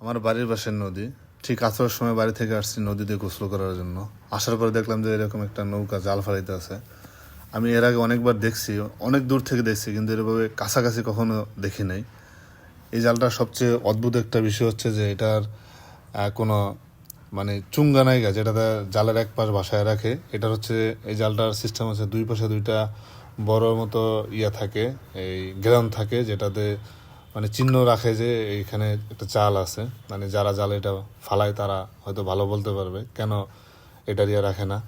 আমার বাড়ির পাশের নদী। ঠিক আসার সময় বাড়ি থেকে আসছি নদীতে গোসল করার জন্য। আসার পরে দেখলাম যে এরকম একটা নৌকা জাল ফালাইতে আছে। আমি এর আগে অনেকবার দেখছি, অনেক দূর থেকে দেখছি, কিন্তু এরভাবে কাছাকাছি কখনো দেখি নাই। এই জালটার সবচেয়ে অদ্ভুত একটা বিষয় হচ্ছে যে এটার কোনো মানে চুঙ্গা নাই গা যেটাতে জালের এক পাশ বাসায় রাখে, এটার হচ্ছে, এই জালটার সিস্টেম হচ্ছে দুই পাশে দুইটা বড় মতো ইয়া থাকে, এই গ্রাম থাকে, যেটাতে মানে চিহ্ন রাখে যে এইখানে একটা জাল আছে। মানে যারা জাল এটা ফালায়, তারা হয়তো ভালো বলতে পারবে কেন এটা দিয়ে রাখে না।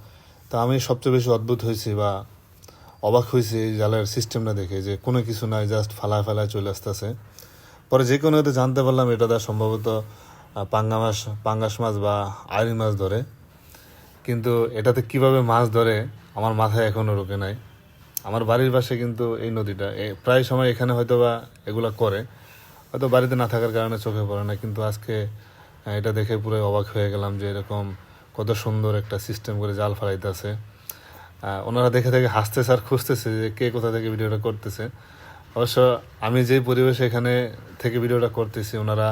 তো আমি সবচেয়ে বেশি অদ্ভুত হয়েছি বা অবাক হয়েছি এই জালের সিস্টেমটা দেখে যে কোনো কিছু নাই জাস্ট ফালায় ফালায় চলে আসতেছে। পরে যে কোনো এতে জানতে পারলাম এটা দ্বারা সম্ভবত পাঙ্গা মাছ পাঙ্গাস মাছ বা আইরি মাছ ধরে। কিন্তু এটাতে কীভাবে মাছ ধরে, আমার মাথায় এখনও রোকে নাই। আমার বাড়ির পাশে কিন্তু এই নদীটা। প্রায় সময় এখানে হয়তো বা এগুলা করে। হয়তো বাড়িতে না থাকার কারণে চোখে পড়ে না, কিন্তু আজকে এটা দেখে পুরো অবাক হয়ে গেলাম যে এরকম কত সুন্দর একটা সিস্টেম করে জাল ফালাইতেছে। ওনারা দেখে দেখে হাসতেছে আর খুঁজতেছে যে কে কোথা থেকে ভিডিওটা করতেছে। অবশ্য আমি যেই পরিবেশে এখানে থেকে ভিডিওটা করতেছি, ওনারা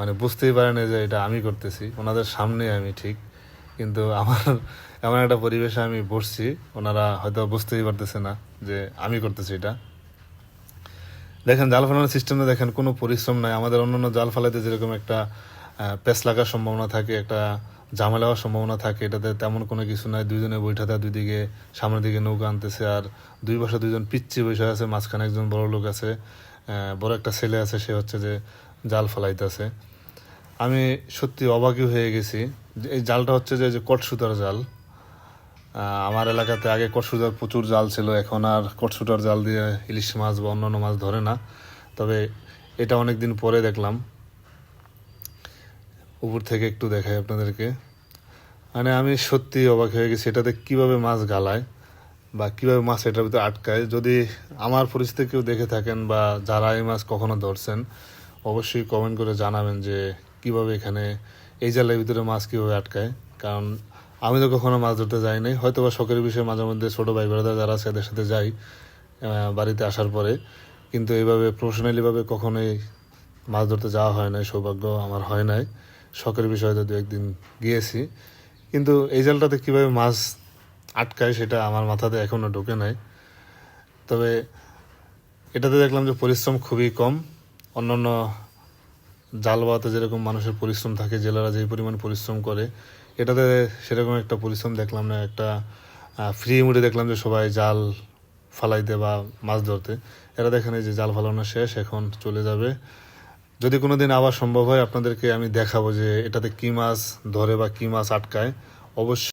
মানে বুঝতেই পারে না যে এটা আমি করতেছি। ওনাদের সামনে আমি ঠিক। কিন্তু আমার এমন একটা পরিবেশে আমি বসছি, ওনারা হয়তো বুঝতেই পারতেছে না যে আমি করতেছি এটা। দেখেন, জাল ফেলানোর সিস্টেমে দেখেন, কোনো পরিশ্রম নাই। আমাদের অন্যান্য জাল ফালাইতে যেরকম একটা পেঁচ লাগার সম্ভাবনা থাকে, একটা ঝামেলা হওয়ার সম্ভাবনা থাকে, এটাতে তেমন কোনো কিছু নাই। দুইজনে বৈঠাতে দুই দিকে সামনের দিকে নৌকা আনতেছে, আর দুই পাশে দুইজন পিচ্ছি বসে আছে, মাঝখানে একজন বড় লোক আছে বড় একটা ছেলে আছে, সে হচ্ছে যে জাল ফালাইতেছে। আমি সত্যি অবাকই হয়ে গেছি। এই জালটা হচ্ছে যে কটসুতার জাল। আমার এলাকাতে আগে কটসুতার প্রচুর জাল ছিল, এখন আর কটসুটার জাল দিয়ে ইলিশ মাছ বা অন্যান্য মাছ ধরে না। তবে এটা অনেক দিন পরে দেখলাম। উপর থেকে একটু দেখাই আপনাদেরকে। মানে আমি সত্যি অবাক হয়ে গেছি, এটাতে কীভাবে মাছ গালায় বা কীভাবে মাছ এটার ভিতরে আটকায়। যদি আমার পরিস্থিতি কেউ দেখে থাকেন বা যারা এই মাছ কখনো ধরছেন, অবশ্যই কমেন্ট করে জানাবেন যে কীভাবে এখানে এই জালের ভিতরে মাছ কীভাবে আটকায়? কারণ আমি তো কখনো মাছ ধরতে যাই নাই। হয়তো বা শখের বিষয়ে মাঝে মধ্যে ছোটো ভাই বেড়াদার যারা আছে এদের সাথে যাই বাড়িতে আসার পরে। কিন্তু এইভাবে প্রফেশনালিভাবে কখনোই মাছ ধরতে যাওয়া হয় নাই, সৌভাগ্য আমার হয় নাই। শখের বিষয়ে তো দু একদিন গিয়েছি। কিন্তু এই জালটাতে কীভাবে মাছ আটকায় সেটা আমার মাথাতে এখনও ঢোকে নাই। তবে এটাতে দেখলাম যে পরিশ্রম খুবই কম। অন্যান্য জাল বাওয়াতে যেরকম মানুষের পরিশ্রম থাকে, জেলেরা যেই পরিমাণ পরিশ্রম করে, এটাতে সেরকম একটা পরিশ্রম দেখলাম না, একটা ফ্রি মুডে দেখলাম যে সবাই জাল ফালাইতে বা মাছ ধরতে। এরা দেখেন এই যে জাল ফালানো শেষ, এখন চলে যাবে। যদি কোনো দিন আবার সম্ভব হয়, আপনাদেরকে আমি দেখাবো যে এটাতে কি মাছ ধরে বা কি মাছ আটকায়। অবশ্যই